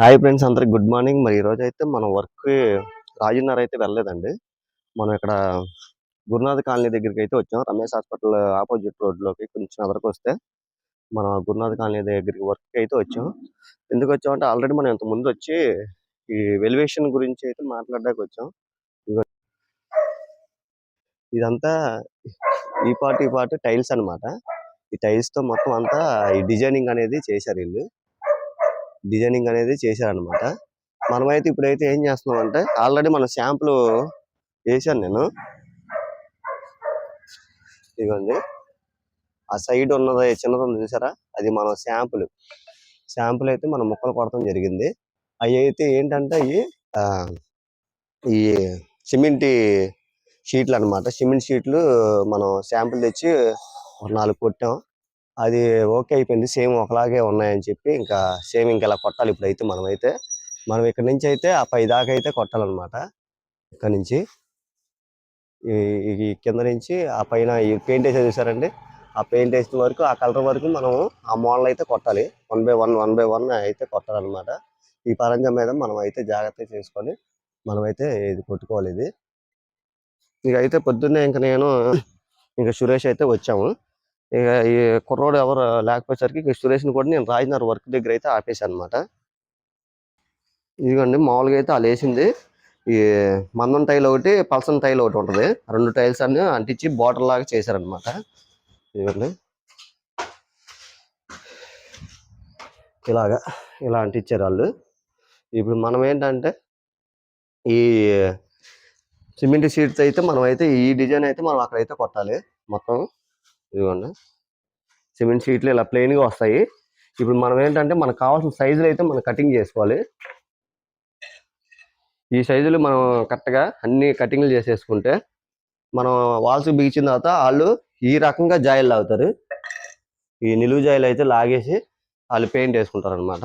Hi friends అందరికి good morning మరి ఈ రోజు అయితే మనం వర్క్ రాజున్నర అయితే వెళ్ళలేదండి. మనం ఇక్కడ గురునాథ్ కాలనీ దగ్గరికి అయితే వచ్చాం. రమేష్ హాస్పిటల్ ఆపోజిట్ రోడ్లోకి కొంచెం ఎదరికి వస్తే మనం గురునాథ్ కాలనీ దగ్గరికి వర్క్ అయితే వచ్చాం. ఎందుకు వచ్చామంటే ఆల్రెడీ మనం ఇంత ముందు వచ్చి ఈ వెలివేషన్ గురించి అయితే మాట్లాడడానికి వచ్చాం. ఇదంతా ఈ పార్ట్ ఈ పార్ట్ టైల్స్ అన్నమాట. ఈ టైల్స్తో మొత్తం అంతా ఈ డిజైనింగ్ అనేది చేశారు వీళ్ళు. డిజైనింగ్ అనేది చేశారనమాట మనమైతే ఇప్పుడైతే ఏం చేస్తున్నాం అంటే ఆల్రెడీ మన శాంపుల్ వేసాను నేను. ఇదిగోండి. ఆ సైడ్ ఉన్నది చిన్నది ఉంది చూసారా? అది మన శాంపుల్. శాంపుల్ అయితే మనం ముక్కలు కొడతాం జరిగింది. అవి అయితే ఏంటంటే అవి ఈ సిమెంట్ షీట్లు అన్నమాట సిమెంట్ షీట్లు మనం శాంపుల్ తెచ్చి ఒక నాలుగు కొట్టాం. అది ఓకే అయిపోయింది. సేమ్ ఒకలాగే ఉన్నాయని చెప్పి ఇంకా సేమ్ ఇంకా ఇలా కొట్టాలి. ఇప్పుడైతే అయితే మనమైతే మనం ఇక్కడ నుంచి అయితే ఆ పై దాకా అయితే కొట్టాలన్నమాట. ఇక్కడ నుంచి ఈ కింద నుంచి ఆ పైన ఈ పెయింట్ వేసే చూసారండి? ఆ పెయింట్ వేసిన వరకు ఆ కలర్ వరకు మనం ఆ మోడల్ అయితే కొట్టాలి. One by one one by one అయితే కొట్టాలన్నమాట. ఈ పరంజం మీద మనం అయితే జాగ్రత్త చేసుకొని మనమైతే ఇది కొట్టుకోవాలి ఇది. ఇక అయితే పొద్దున్నే ఇంకా నేను ఇంకా సురేష్ అయితే వచ్చాము. ఇక ఈ కుర్రోడు ఎవరు లేకపోయేసరికి ఇక సురేష్ని కూడా నేను రాజనగర్ వర్క్ దగ్గర అయితే ఆపేసాను అనమాట ఇదిగోండి మామూలుగా అయితే వాళ్ళు వేసింది. ఈ మందం టైల్ ఒకటి పల్సన్ టైల్ ఒకటి ఉంటుంది. రెండు టైల్స్ అన్ని అంటించి బార్డర్ లాగా చేశారనమాట ఇదిగోండి. ఇలాగా ఇలా అంటించారు వాళ్ళు ఇప్పుడు మనం ఏంటంటే ఈ సిమెంట్ షీట్స్ అయితే మనం అయితే ఈ డిజైన్ అయితే మనం అక్కడైతే కొట్టాలి. మొత్తం ఇదిగోండి. సిమెంట్ షీట్లు ఇలా ప్లెయిన్గా వస్తాయి. ఇప్పుడు మనం ఏంటంటే మనకు కావాల్సిన సైజులు అయితే మనం కటింగ్ చేసుకోవాలి. ఈ సైజులు మనం కరెక్ట్గా అన్ని కటింగ్లు చేసేసుకుంటే మనం వాల్స్ బిగించిన తర్వాత వాళ్ళు ఈ రకంగా జాయిల్ లాగుతారు. ఈ నిలువు జాయిల్ అయితే లాగేసి వాళ్ళు పెయింట్ వేసుకుంటారు అనమాట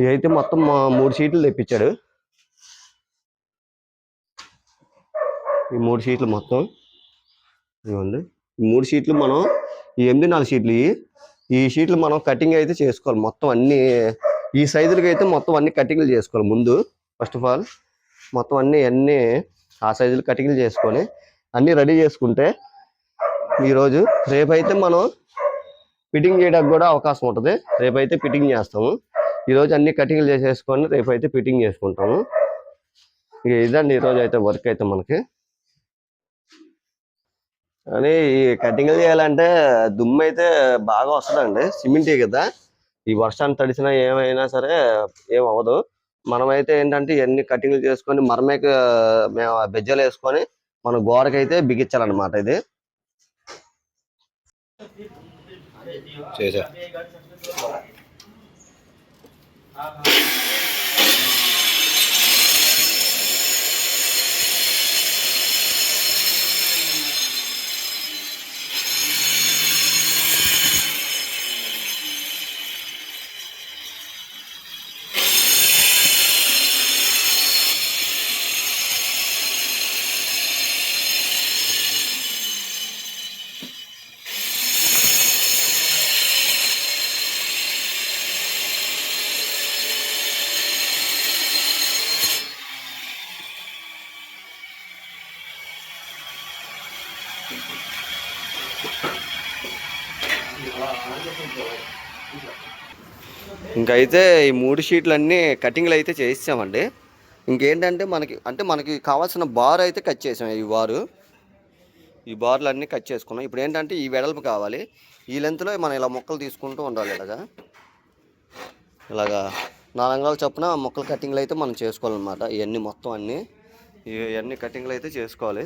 ఇదైతే మొత్తం మూడు షీట్లు తెప్పించాడు. ఈ మూడు షీట్లు మొత్తం ఇవ్వండి మూడు షీట్లు మనం ఈ ఎనిమిది నాలుగు షీట్లు ఈ షీట్లు మనం కటింగ్ అయితే చేసుకోవాలి. మొత్తం అన్ని ఈ సైజులకి అయితే మొత్తం అన్ని కటింగ్లు చేసుకోవాలి ముందు ఫస్ట్ ఆఫ్ ఆల్ మొత్తం అన్ని అన్ని ఆ సైజులు కటింగ్లు చేసుకొని అన్నీ రెడీ చేసుకుంటే ఈరోజు రేపైతే మనం ఫిట్టింగ్ చేయడానికి కూడా అవకాశం ఉంటుంది. రేపైతే ఫిట్టింగ్ చేస్తాము. ఈరోజు అన్ని కటింగ్లు చేసేసుకొని రేపైతే ఫిట్టింగ్ చేసుకుంటాము. ఇక ఇదండి ఈరోజు అయితే వర్క్ అయితే మనకి. కానీ ఈ కటింగ్ చేయాలంటే దుమ్ము అయితే బాగా వస్తుందండి. సిమెంటే కదా. ఈ వర్షాన్ని తడిసినా ఏమైనా సరే ఏం అవ్వదు. మనమైతే ఏంటంటే ఇవన్నీ కటింగ్లు చేసుకొని మరమేక మేము బెజ్జలు వేసుకొని మన గోడకైతే బిగించాలన్నమాట ఇది. చేశా ఇంకైతే ఈ మూడు షీట్లు అన్నీ కటింగ్లు అయితే చేసామండి ఇంకేంటంటే మనకి అంటే మనకి కావాల్సిన బార్ అయితే కట్ చేసాం ఈ బారు. ఈ బార్లు అన్నీ కట్ చేసుకున్నాం. ఇప్పుడు ఏంటంటే ఈ వెడల్పు కావాలి. ఈ లెంత్లో మనం ఇలా మొక్కలు తీసుకుంటూ ఉండాలి ఇలాగా. ఇలాగా నాలుగు చొప్పున మొక్కల కటింగ్లు అయితే మనం చేసుకోవాలన్నమాట. ఇవన్నీ మొత్తం అన్నీ ఇవన్నీ కటింగ్లు అయితే చేసుకోవాలి.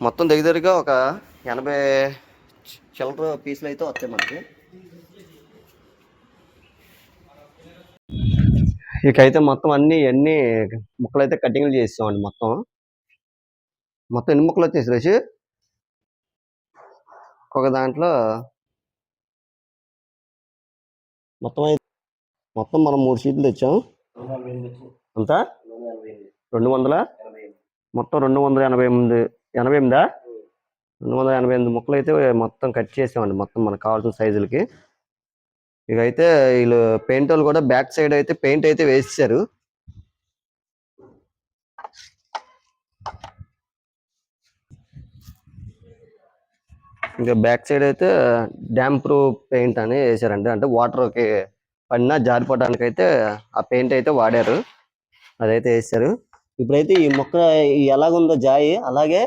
మొత్తం దగ్గర దగ్గరగా ఒక ఎనభై చిల్లర పీసులు అయితే వస్తాయి మనకి. ఇకైతే మొత్తం అన్ని అన్ని ముక్కలు అయితే కటింగ్లు చేసామండి మొత్తం. మొత్తం ఎన్ని ముక్కలు వచ్చేసి రేసి ఒక దాంట్లో మొత్తం అయితే మొత్తం మనం మూడు షీట్లు తెచ్చాం. అంతా? రెండు వందల? మొత్తం రెండు వందల ఎనభై ఎనిమిది. ఎనభై ఎనిమిదా రెండు వందల ఎనభై ఎనిమిది ముక్కలు అయితే మొత్తం కట్ చేసామండి. మొత్తం మనకు కావాల్సిన సైజులకి. ఇక అయితే వీళ్ళు పెయింట్ వాళ్ళు కూడా బ్యాక్ సైడ్ అయితే పెయింట్ అయితే వేసేసారు. ఇంకా బ్యాక్ సైడ్ అయితే డ్యామ్ ప్రూఫ్ పెయింట్ అని వేసారండి. అంటే వాటర్కి పడినా జారిపోవడానికి అయితే ఆ పెయింట్ అయితే వాడారు. అదైతే వేసారు. ఇప్పుడైతే ఈ మొక్క ఎలాగుందో జాయి. అలాగే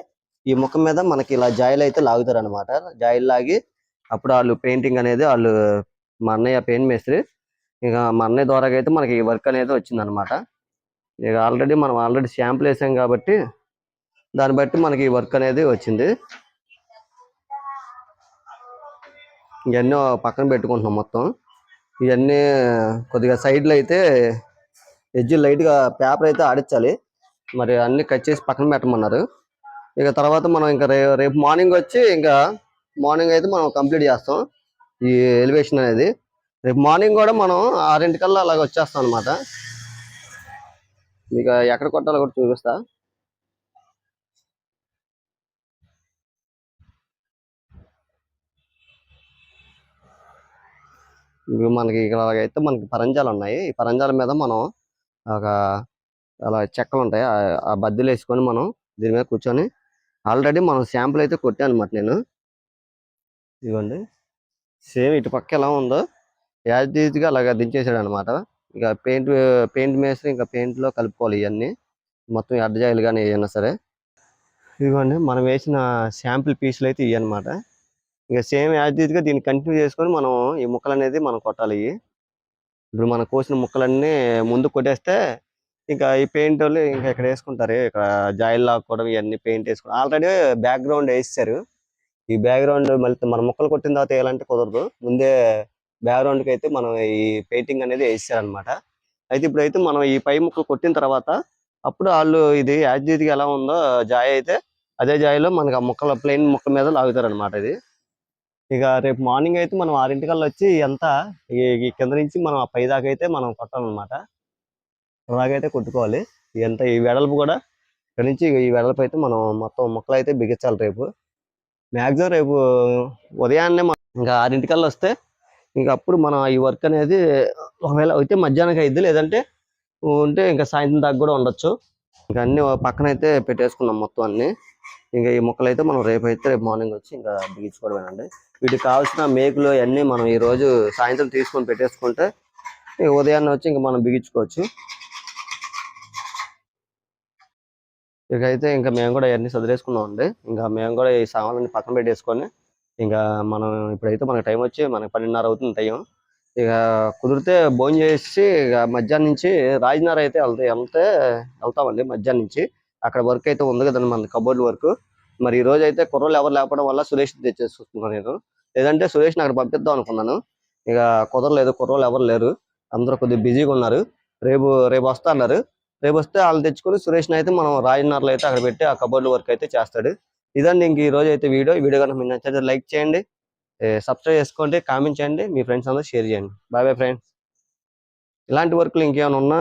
ఈ ముఖం మీద మనకి ఇలా జాయిల్ అయితే లాగుతారు అనమాట జాయిల్ లాగి అప్పుడు వాళ్ళు పెయింటింగ్ అనేది వాళ్ళు మా అన్నయ్య పెయింట్ మేస్త్రి. ఇక మా అన్నయ్య ద్వారా అయితే మనకి ఈ వర్క్ అనేది వచ్చింది అనమాట ఇక ఆల్రెడీ మనం ఆల్రెడీ శాంపుల్ వేసాం కాబట్టి దాన్ని బట్టి మనకి ఈ వర్క్ అనేది వచ్చింది. ఇవన్నీ పక్కన పెట్టుకుంటున్నాం మొత్తం. ఇవన్నీ కొద్దిగా సైడ్లో అయితే ఎడ్జ్ లైట్గా పేపర్ అయితే ఆడించాలి. మరి అన్ని కట్ చేసి పక్కన పెట్టమన్నారు. ఇక తర్వాత మనం ఇంకా రే రేపు మార్నింగ్ వచ్చి ఇంకా మార్నింగ్ అయితే మనం కంప్లీట్ చేస్తాం ఈ ఎలివేషన్ అనేది. రేపు మార్నింగ్ కూడా మనం ఆరింటికల్లా అలాగ వచ్చేస్తాం అనమాట మీకు ఎక్కడ కొట్టాలో కూడా చూపిస్తా. ఇప్పుడు మనకి ఇలాగైతే మనకి పరంజాలు ఉన్నాయి. ఈ పరంజాల మీద మనం ఒక అలా చెక్కలు ఉంటాయి. ఆ- ఆ వేసుకొని మనం దీని మీద కూర్చొని ఆల్రెడీ మనం శాంపుల్ అయితే కొట్టాను అనమాట నేను. ఇదిగోండి. సేమ్ ఇటు పక్క ఎలా ఉందో యాజ్గా అలాగా దించేసాడు అనమాట ఇక పెయింట్ పెయింట్ మేస్త్రి ఇంకా పెయింట్లో కలుపుకోవాలి ఇవన్నీ. మొత్తం అడ్డజాయిలు కానీ ఏమైనా సరే. ఇదిగోండి మనం వేసిన శాంపుల్ పీసులు అయితే ఇవి అనమాట ఇంకా సేమ్ యాజ్గా దీన్ని కంటిన్యూ చేసుకొని మనం ఈ ముక్కలు అనేది మనం కొట్టాలి. ఇప్పుడు మనం కోసిన ముక్కలన్నీ ముందు కొట్టేస్తే ఇంకా ఈ పెయింట్ వాళ్ళు ఇంకా ఇక్కడ వేసుకుంటారు. ఇక్కడ జాయిల్ లాక్కోవడం ఇవన్నీ పెయింట్ వేసుకోవడం. ఆల్రెడీ బ్యాక్గ్రౌండ్ వేస్తారు ఈ బ్యాక్గ్రౌండ్ మళ్ళీ మన ముక్కలు కొట్టిన తర్వాత వేయాలంటే కుదరదు. ముందే బ్యాక్గ్రౌండ్కి కి అయితే మనం ఈ పెయింటింగ్ అనేది వేసారనమాట అయితే ఇప్పుడైతే మనం ఈ పై ముక్కలు కొట్టిన తర్వాత అప్పుడు వాళ్ళు ఇది యాజ్ ఎలా ఉందో జాయ్ అయితే అదే జాయిలో మనకి ఆ మొక్కల ప్లెయిన్ ముక్క మీద లాగుతారనమాట ఇది. ఇక రేపు మార్నింగ్ అయితే మనం ఆరింటికల్లా వచ్చి ఎంత ఈ కింద నుంచి మనం ఆ పై దాకా అయితే మనం కొట్టాలన్నమాట. అలాగైతే కొట్టుకోవాలి. ఎంత ఈ వెడల్పు కూడా ఇక్కడ నుంచి ఈ వెడల్పు అయితే మనం మొత్తం మొక్కలు అయితే బిగించాలి రేపు. మ్యాక్సిమం రేపు ఉదయాన్నే మనం ఇంకా ఆరింటికల్లా వస్తే ఇంకా అప్పుడు మనం ఈ వర్క్ అనేది ఒకవేళ అయితే మధ్యాహ్నం అయింది లేదంటే ఉంటే ఇంకా సాయంత్రం దాకా కూడా ఉండొచ్చు. ఇంకా అన్ని పక్కన అయితే పెట్టేసుకున్నాం మొత్తం అన్ని. ఇంకా ఈ మొక్కలు అయితే మనం రేపు అయితే రేపు మార్నింగ్ వచ్చి ఇంకా బిగించుకోవడమేనండి. వీటికి కావాల్సిన మేకులు అన్నీ మనం ఈ రోజు సాయంత్రం తీసుకొని పెట్టేసుకుంటే ఇక ఉదయాన్నే వచ్చి ఇంకా మనం బిగించుకోవచ్చు. ఇక అయితే ఇంకా మేము కూడా అవన్నీ సదిరేసుకున్నాం అండి. ఇంకా మేము కూడా ఈ సామాన్లన్నీ పక్కన పెట్టేసుకొని ఇంకా మనం ఇప్పుడైతే మనకి టైం వచ్చి మనకి పన్నెండున్నర అవుతుంది టైం. ఇక కుదిరితే భోజనం చేసి ఇక మధ్యాహ్నం నుంచి రాజనగర్ అయితే వెళ్తే వెళ్తే వెళ్తామండి మధ్యాహ్నం నుంచి. అక్కడ వర్క్ అయితే ఉంది కదండి మన కబోర్డ్ వర్క్. మరి ఈ రోజు అయితే కుర్రలు ఎవరు లేకపోవడం వల్ల సురేష్ తెచ్చేసుకున్నాను నేను. లేదంటే సురేష్ అక్కడ పంపిద్దాం అనుకున్నాను. ఇక కుదరలేదు కుర్రోళ్ళు ఎవరు లేరు. అందరూ కొద్దిగా బిజీగా ఉన్నారు. రేపు రేపు వస్తా అన్నారు. రేపు వస్తే వాళ్ళు తెచ్చుకొని సురేష్ని అయితే మనం రాజనగర్లో అయితే అక్కడ పెట్టి ఆ కబోర్డ్ వర్క్ అయితే చేస్తాడు. ఇదండి ఇంక ఈ రోజు అయితే వీడియో. వీడియో కనుక మీకు నచ్చితే లైక్ చేయండి. సబ్స్క్రైబ్ చేసుకోండి కామెంట్ చేయండి మీ ఫ్రెండ్స్ అందరూ షేర్ చేయండి. బాయ్ బాయ్ ఫ్రెండ్స్ ఇలాంటి వర్క్లు ఇంకేమైనా ఉన్నా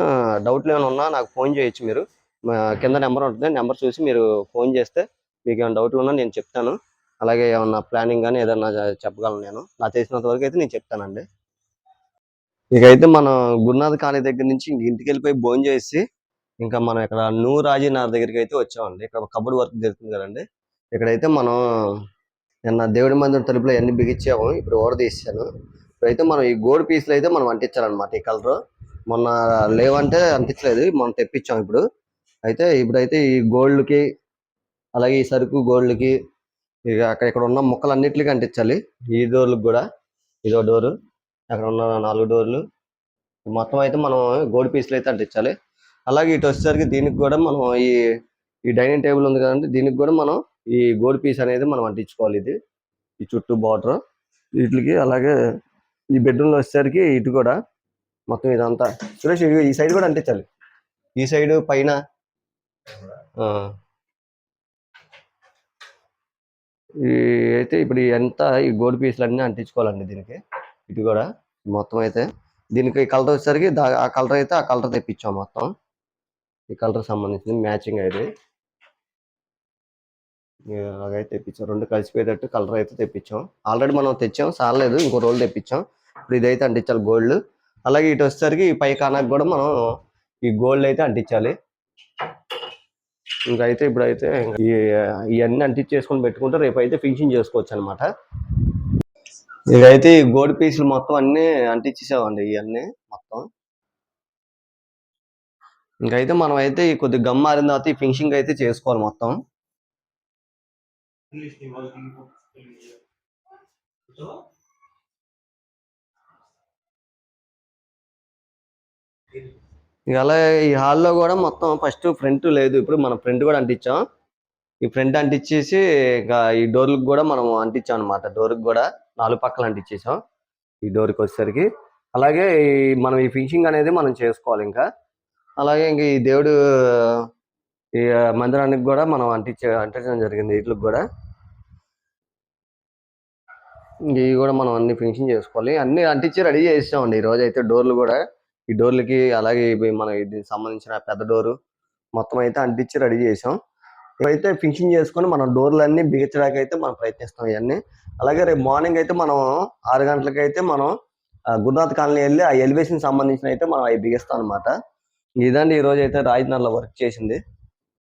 డౌట్లు ఏమైనా ఉన్నా నాకు ఫోన్ చేయొచ్చు మీరు. మా కింద నెంబర్ ఉంటుంది. నెంబర్ చూసి మీరు ఫోన్ చేస్తే మీకు ఏమైనా డౌట్లు ఉన్నా నేను చెప్తాను. అలాగే ఏమన్నా ప్లానింగ్ కానీ ఏదన్నా చెప్పగలను నేను. నా తెలిసినంత వరకు అయితే నేను చెప్తానండి. ఇకైతే మనం గురునాథ్ కాలేజ్ దగ్గర నుంచి ఇంక ఇంటికి వెళ్ళిపోయి భోజనం చేసి ఇంకా మనం ఇక్కడ నూ రాజీనగర్ దగ్గరికి అయితే వచ్చామండి. ఇక్కడ కబడ్డీ వర్క్ జరుగుతుంది కదండి. ఇక్కడైతే మనం నిన్న దేవుడి మందిరం తలుపులో అన్ని బిగించాము ఇప్పుడు ఓడ తీసాను ఇప్పుడైతే మనం ఈ గోల్డ్ పీసులు అయితే మనం అంటించాలన్నమాట ఈ కలర్. మొన్న లేవంటే అంటించలేదు మనం తెప్పించాం ఇప్పుడు. అయితే ఇప్పుడైతే ఈ గోల్డ్కి కి అలాగే ఈ సరుకు గోల్డ్కి కి ఇక అక్కడ ఇక్కడ ఉన్న ముక్కలన్నిటికీ అంటించాలి. ఈ డోర్లకు కూడా ఇదో డోరు అక్కడ ఉన్న నాలుగు డోర్లు. మొత్తం అయితే మనం గోల్డ్ పీసులు అయితే అంటించాలి. అలాగే ఇటు వచ్చేసరికి దీనికి కూడా మనం ఈ ఈ డైనింగ్ టేబుల్ ఉంది కదండి దీనికి కూడా మనం ఈ గోల్డ్ పీస్ అనేది మనం అంటించుకోవాలి ఇది. ఈ చుట్టూ బార్డర్. వీటికి అలాగే ఈ బెడ్రూమ్లో వచ్చేసరికి ఇటు కూడా మొత్తం ఇదంతా. సురేష్ ఈ సైడ్ కూడా అంటించాలి. ఈ సైడ్ పైన ఈ అయితే ఇప్పుడు ఎంత ఈ గోల్డ్ పీసులు అన్నీ అంటించుకోవాలండి దీనికి. ఇటు కూడా మొత్తం అయితే దీనికి కలర్ వచ్చేసరికి దా- ఆ కలర్ అయితే ఆ కలర్ తెప్పించాం మొత్తం. ఈ కలర్ సంబంధించింది మ్యాచింగ్ అయితే అలాగైతే తెప్పించాం. రెండు కలిసిపోయేటట్టు కలర్ అయితే తెప్పించాం. ఆల్రెడీ మనం తెచ్చాం సాలేదు ఇంకో రోజు తెప్పించాం. ఇప్పుడు ఇదైతే అంటించాలి గోల్డ్. అలాగే ఇటు వచ్చేసరికి ఈ పై కానాకు కూడా మనం ఈ గోల్డ్ అయితే అంటించాలి. ఇంకైతే ఇప్పుడైతే ఈ ఇవన్నీ అంటించేసుకొని పెట్టుకుంటే రేపు అయితే ఫినిషింగ్ చేసుకోవచ్చు అనమాట ఇదైతే ఈ గోల్డ్ పీసులు మొత్తం అన్నీ అంటించేసామండి ఇవన్నీ మొత్తం. ఇంకైతే మనం అయితే ఈ కొద్ది గమ్ మారిన తర్వాత ఈ ఫినిషింగ్ అయితే చేసుకోవాలి మొత్తం. ఇక అలా ఈ హాల్లో కూడా మొత్తం ఫస్ట్ ఫ్రంట్ లేదు. ఇప్పుడు మనం ఫ్రంట్ కూడా అంటించాం. ఈ ఫ్రంట్ అంటించేసి ఇక ఈ డోర్లకు కూడా మనం అంటించాం అనమాట డోర్కి కూడా నాలుగు పక్కల అంటించేసాం ఈ డోర్కి వచ్చేసరికి. అలాగే ఈ మనం ఈ ఫినిషింగ్ అనేది మనం చేసుకోవాలి ఇంకా. అలాగే ఇంక ఈ దేవుడు ఈ మందిరానికి కూడా మనం అంటించే అంటించడం జరిగింది వీటికి కూడా. ఇవి కూడా మనం అన్ని ఫినిషింగ్ చేసుకోవాలి. అన్ని అంటించి రెడీ చేసామండి ఈ రోజు అయితే డోర్లు కూడా. ఈ డోర్లకి అలాగే మన దీనికి సంబంధించిన పెద్ద డోరు మొత్తం అయితే అంటించి రెడీ చేసాం. ఇవైతే ఫినిషింగ్ చేసుకొని మనం డోర్లు బిగించడానికి అయితే మనం ప్రయత్నిస్తాం ఇవన్నీ. అలాగే రేపు మార్నింగ్ అయితే మనం ఆరు గంటలకైతే మనం గురునాథ్ కాలనీ వెళ్ళి ఆ ఎలివేషన్ సంబంధించిన అయితే మనం అవి బిగిస్తాం అనమాట ఇదండి ఈరోజు అయితే రాజనగర్లో వర్క్ చేసింది.